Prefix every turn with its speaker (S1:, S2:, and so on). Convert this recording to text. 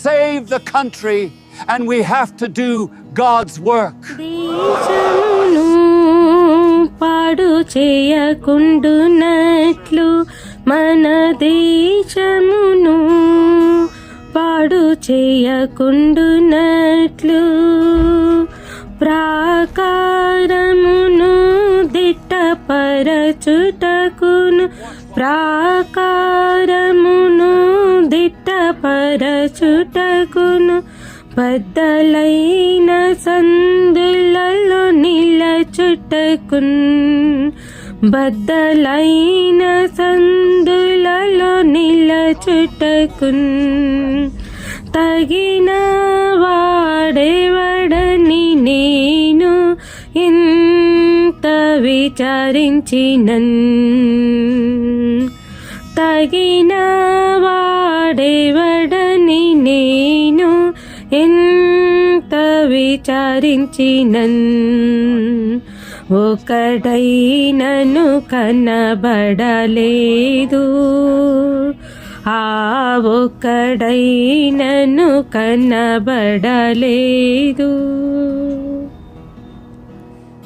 S1: save the country and we have to do God's work.
S2: దేశమును పాడు చేయకుండునట్లు మన దేశమును పాడు చేయకుండునట్లు ప్రాకారమును దిట్టపరచుటకును ప్రాకారమును దిట్టపర దిట్టపరచుటకును బద్దలైన సందులలో నిలచుటకున్. బద్దలైన సందులలో నిలచుటకున్. తగిన వాడేవడని నేను ఎంత విచారించినన్. తగిన ఎంత విచారించినన్? ఒకడైనను కనబడలేదు. ఆ ఒక్కడైనను కనబడలేదు.